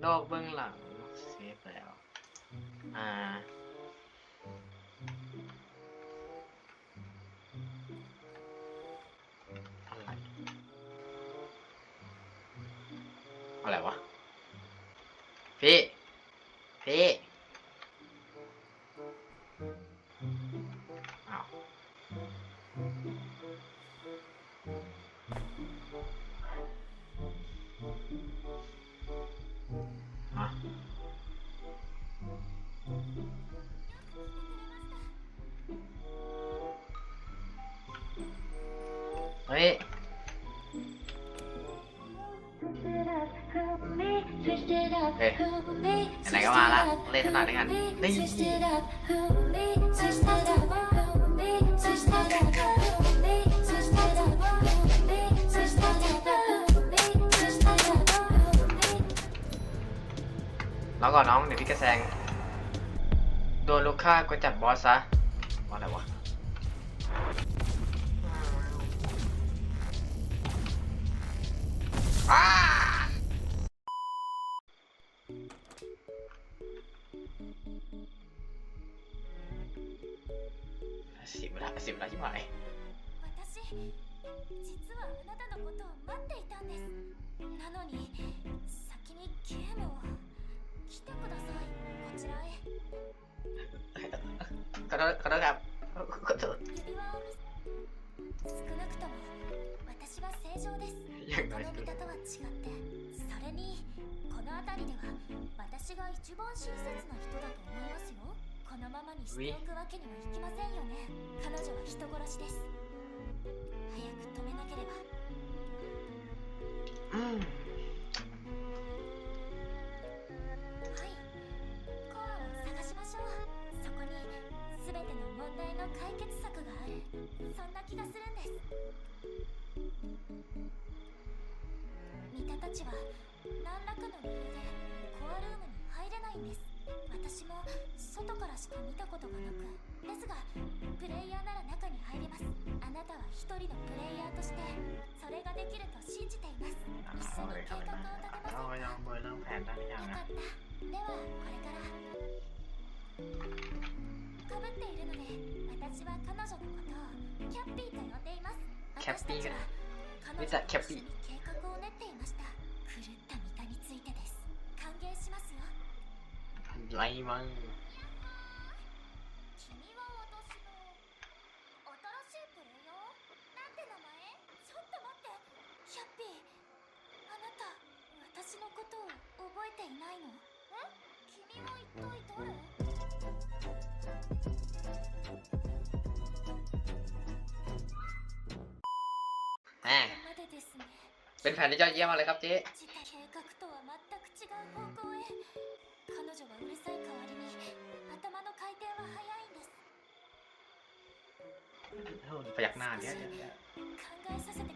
โลกเบื้องหลังเซฟแล้ว อ่า อะไร อะไรวะ เล่นขนาดนี้กันนี่แล้วก่อนน้องเดี๋ยวพี่กระแซง โดนลูกค้าก็จับบอสซะว่าอะไรวะอ้า 志村志村ひま私実はあなたのことを待っていたんです。なのに先にゲームを来てください。こちらへ。このこの指輪を見少なくとも私は正常です。この方とは違ってそれにこの辺りでは私が一番親切な人だと思いますよ。このままにしておくわけにはいきませんよね。彼女は人殺しです。早く止めなければ。はい。コアを探しましょう。そこに全ての問題の解決策がある。そんな気がするんです。ミタたちはか見たことがなく。ですがプレイヤーなら中に入れます。あなたは一人のプレイヤーとしてそれができると信じています。一緒に計画を立てませんかよかった。ではこれから。かぶっているので私は彼女のことをキャッピーと呼んでいます。私たちは彼女と一緒に計画を練っていました。狂った。見た。についてです歓迎しますよ Lame 私のことを覚えていないのえ君は一体誰 แหม までですね เป็นแผนที่ยอดเยี่ยมมากเลยครับเจ๊ 自体計画とは全く違う方向へ彼女はうるさい代わりに頭の回転は速いんです พยักหน้าเนี่ยเดี๋ยว 考えさせて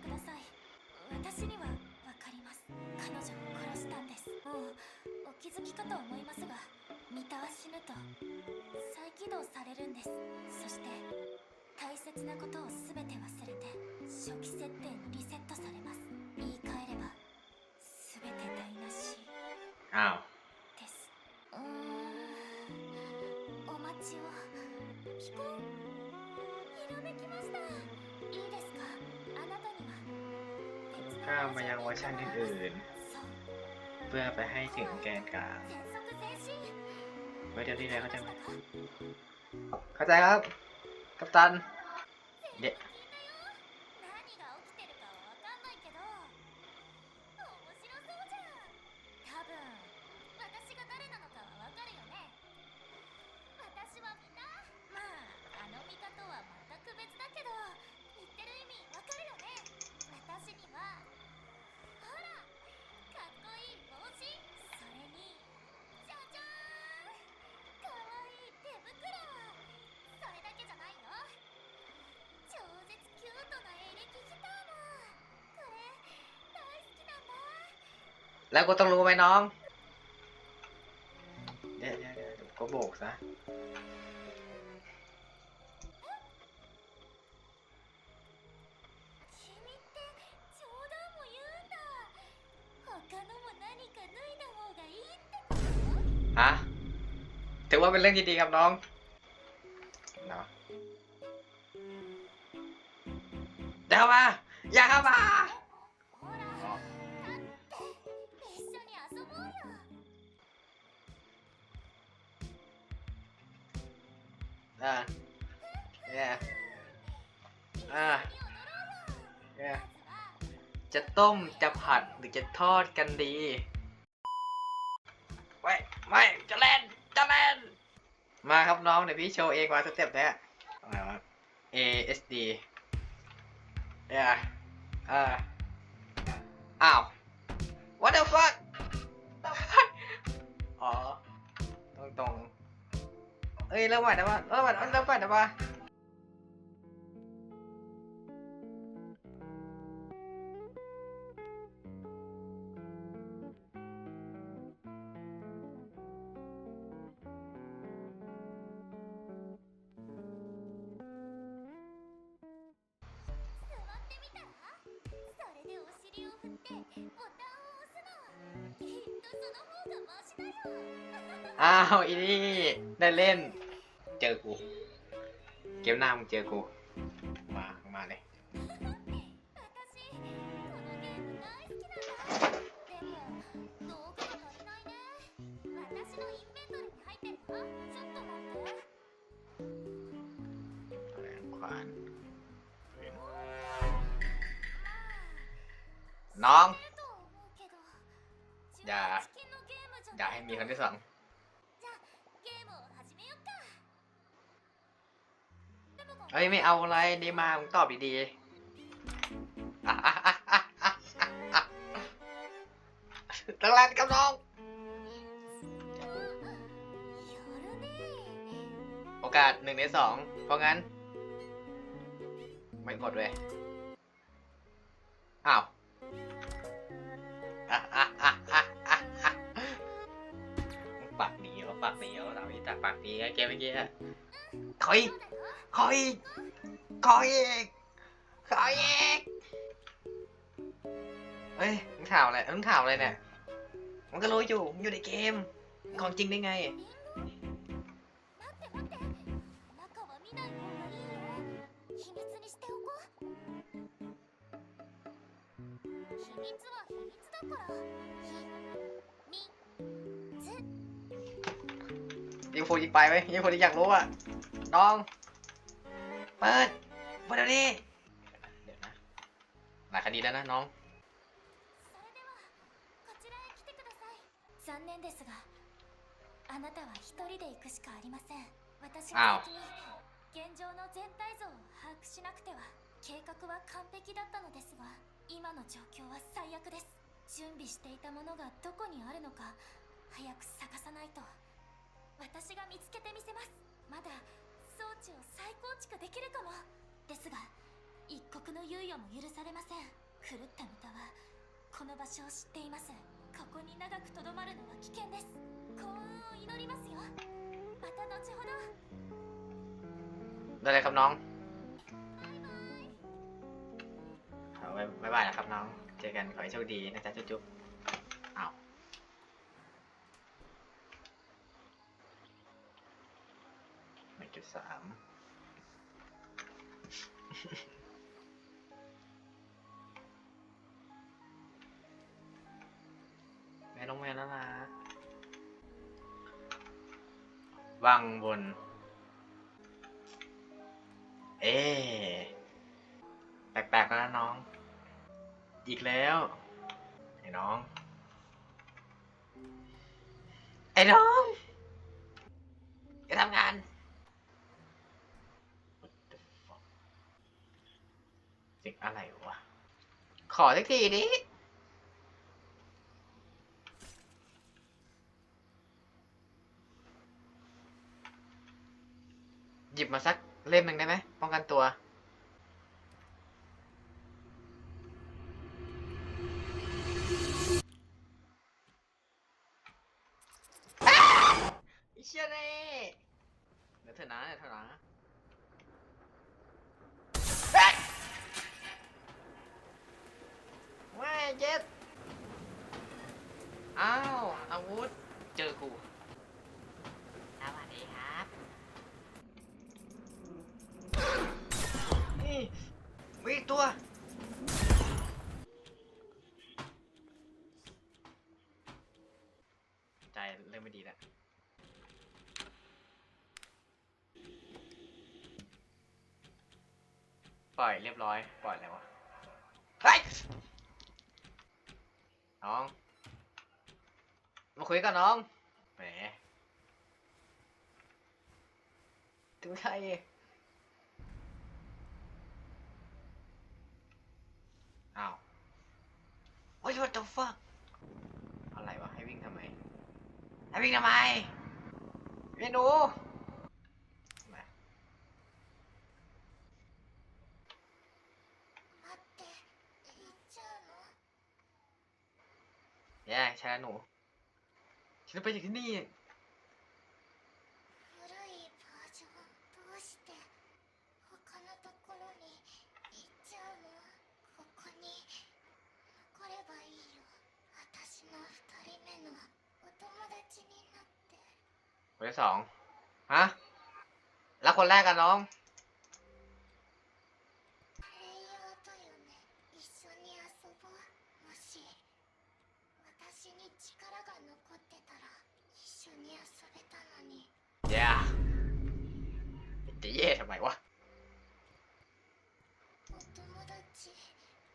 過きかと思いますが三田は死ぬと再起動されるんです。そして大切なことを全て忘れて初期設定にリセットされます。言い換えれば全て台無し。です。うーん。お待ちを。聞こう。ひらめきました。いいですか？あなたには。別の เพื่อไปให้ถึงแกนกลางไว้เดี๋ยวที่ไหนเข้าใจไหมเข้าใจครับ กัปตัน เด็ก แล้วกูต้องรู้ไหมน้องเดี๋ยวเดี๋ยวก็โบกซะ ฮะ ถือว่าเป็นเรื่องดีๆครับน้อง เนาะเดี๋ยวมา อย่าเข้ามา อ่าเนี่ยอ่จะต้มจะผัดหรือจะทอดกันดี ไม่ไม่จะเล่นจะเล่น มาครับน้องเดี๋ยวพี่โชว์เองมาสเต็ปเนี้อะไรวะ A S D เนี่ยออ้าว เริ่มไหวนะว่าเริ่มไหวเริ่มก่อนนะวะอ้าวอีนี่ได้เล่น เจอกู เกมหน้ามึงเจอกู มา มาเลยน้อง อย่า อย่าให้มีคนที่สอง ฮ้ยไม่เอาอะไรดีมามึงตอบดีๆตั้งร้นกับน้อง โอกาสหนึ่งในสอง เพราะงั้น ไม่กดเลย อ้าวปากดีเหรอปากดีเหรอเราอีตาปากดีไงเกมเมื่อกี้ถอย ขออีก ขออีก ขออีก เฮ้ย มึงถามอะไร มึงถามอะไรเนี่ย มันก็รู้อยู่มันอยู่ในเกม ของจริงได้ไง ยิงโฟยิงไปไหมยิงโฟยิงอยากรู้อะน้อง เปิดเปิดเดี๋ยวนี้เดี๋ยวนะ หลายคดีแล้วนะน้อง それではこちらへ来てください残念ですがあなたは一人で行くしかありません私あが先に現状の全体像を把握しなくては計画は完璧だったのですが今の状況は最悪です準備していたものがどこにあるのか早く探さないと私が見つけてみせますまだ 装置を再構築できるかもですが一刻の猶予も許されません狂ったミタはこの場所を知っていますここに長くとどまるのは危険です幸運を祈りますよまた後ほど ได้เลยครับน้อง バイバイ เอาไว้บ๊ายบายนะครับน้อง เจอกันขอให้โชคดีนะจ๊ะจุ๊บ สามแม่น้องแม่น่ารักวังบน เอ๊ะแปลกๆแล้วนะน้อง อีกแล้วไอ้น้อง ไอ้น้องจะทำงาน What the fuck สิ่งอะไรวะ ขอสักทีดิหยิบมาสักเล่มหนึ่งได้ไหมป้องกันตัว เจอกูสวัสดีครับนี่มีตัว ใจเริ่มไม่ดีแล้วปล่อยเรียบร้อย ปล่อยแล้ววะเฮ้ยน้อง มาคุยกับน้อง แหม ถึงใครอ้าว What what the fuck อะไรวะ ให้วิ่งทำไม ให้วิ่งทำไมเมนูแย่ใช่หนู จะไปจากที่นี่ 古いバージョンどうして他のところに行っちゃうのここに残ればいいよ私の二人目のお友達になって คนที่สอง ฮะ แล้วคนแรกกันน้อง プレイヤーだよね一緒に遊ぼうもし私に力が残ってたら一 緒に遊べたのに แย่จะเย่ทำไมวะ お友達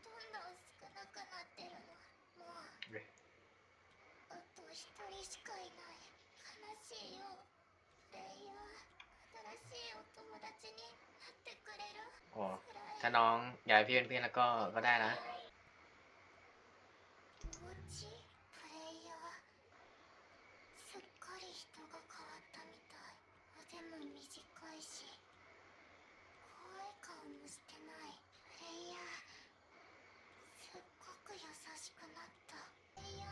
どんどん少なくなってるのもうえあと一人しかいない悲しいよプレイヤー新しいお友達になってくれる โอ้ くらい ถ้าน้องอยากให้พี่เป็นเพื่อนแล้วก็ก็ได้นะ お いし怖い顔もしてないプレイヤーすっごく優しくなったプレイヤー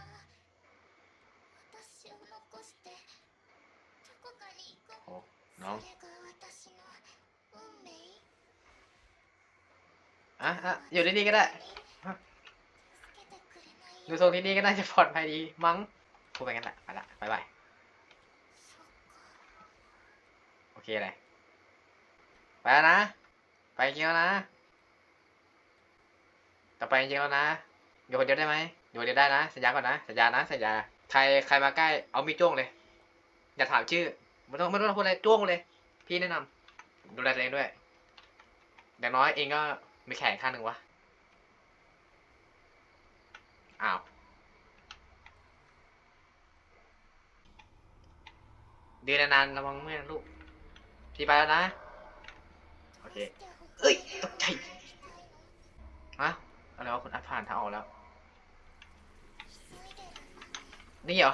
私を残してどこかに行く โอ้ そ น้อง れが私の運命 อ่ะอ่ะอยู่ที่นี่ก็ได้ 助けてくれない ดู よ ทรงที่นี่ก็น่าจะปลอดภัยดี มั้งพูดไปกันละไปละบายบาย そっか โอเคเลย ไปแล้วนะ ไปจริงแล้วนะ ต่อไปจริงแล้วนะ อยู่คนเดียวได้ไหมอยู่คนเดียวได้นะ สัญญาก่อนนะ สัญญานะ สัญญา ใครใครมาใกล้ เอามีดจ้วงเลย อย่าถามชื่อ ไม่ต้องไม่ต้องพูดอะไรจ้วงเลย พี่แนะนำดูแลตัวเองด้วย อย่างน้อยเองก็มีแขนข้างหนึ่งวะ อ้าวเดือนนานๆระวังเมื่อนลูก พี่ไปแล้วนะ เค เอ้ยตกใจฮะอะไรวะคุณอัดผ่านทางออกแล้ว นี่เหรอ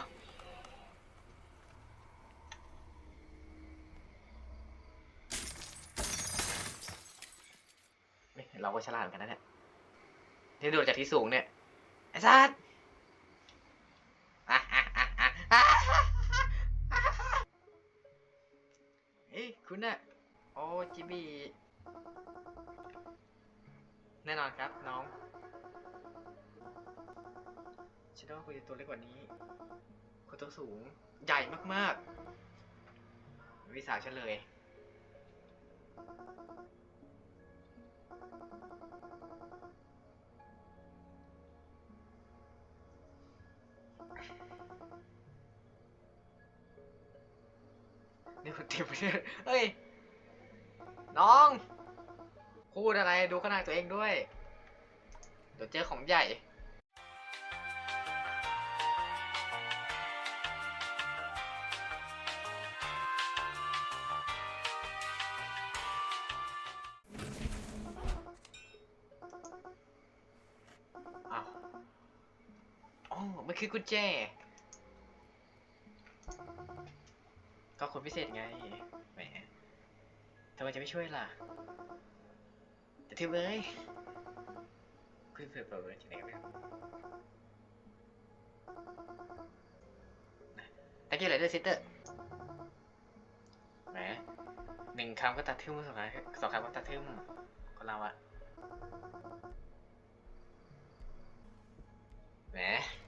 เฮ้ยเราก็ฉลาดเหมือนกันนะเนี่ยที่ดูจากที่สูงเนี่ย ไอ้สัสอะอะอะอะอะเฮ้ยคุณน่ะ โอ้จิบี แน่นอนครับน้อง ฉันว่าคุณจะตัวเล็กกว่านี้คุณตัวสูง ใหญ่มากๆ วิสาฉันเลย นี่มันเต็มไปด้วยเฮ้ย น้อง พูดอะไรดูขนาดตัวเองด้วย เดี๋ยวเจอของใหญ่ อ้าวอ๋อมันคือกุญแจ ก็คนพิเศษไง แหมทำไมจะไม่ช่วยล่ะ จะทิ้งเลยคุณเผื่อเปิดเลยที่ไหนกันเนี่ยตะกี้อะไรด้วยซิสเตอร์แหมหนึ่งคำก็ตัดทึ่มสองคำสองคำก็ตัดทึ่มคนเราอะแหมแหม